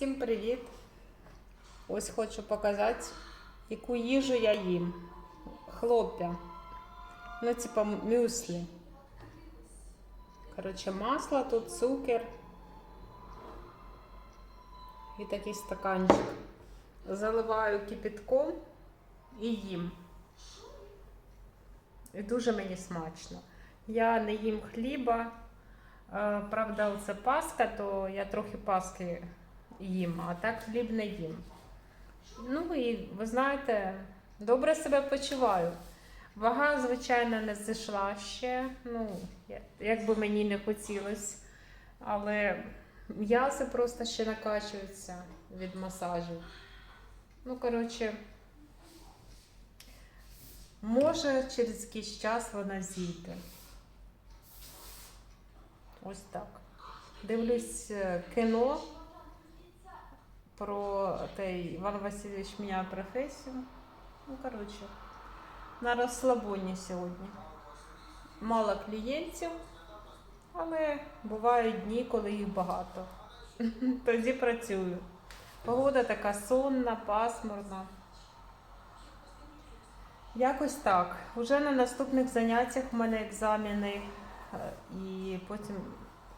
Всім привіт! Ось хочу показати, яку їжу я їм. Хлоп'я. Ну, типа мюслі. Коротше, масло, тут цукер. І такий стаканчик. Заливаю кипятком і їм. І дуже мені смачно. Я не їм хліба. Е, Правда, це паска, то я трохи паски їм, а так хліб не їм. Ну і ви знаєте, добре себе почуваю. Вага, звичайно, не зійшла ще. Ну, як би мені не хотілося. Але м'язи просто ще накачуються від масажів. Ну, коротше, може через якийсь час вона зійде. Ось так. Дивлюсь е, кіно про те, Іван Васильович міняє професію. Ну, коротше, на розслабоні сьогодні. Мало клієнтів, але бувають дні, коли їх багато. Тоді працюю. Погода така сонна, пасмурна. Якось так. Уже на наступних заняттях в мене екзамени е, і потім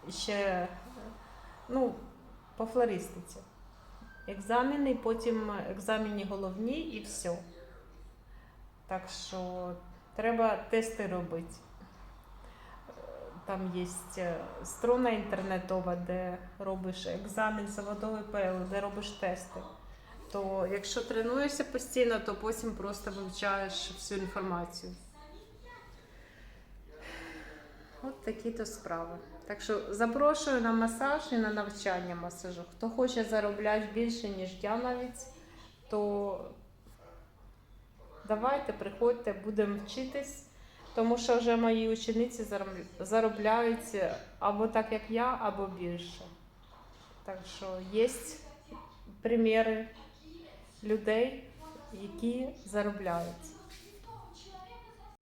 ще е, ну, по флористиці. Екзамени, потім екзамені головні і все. Так що треба тести робити. Е, Там є строна інтернетова, де робиш екзамен заводовий ПЛ, де робиш тести. То якщо тренуєшся постійно, то потім просто вивчаєш всю інформацію. От такі то справи. Так що запрошую на масаж і на навчання масажу. Хто хоче заробляти більше, ніж я навіть, то давайте, приходьте, будемо вчитись, тому що вже мої учениці заробляють або так, як я, або більше. Так що є приміри людей, які заробляють.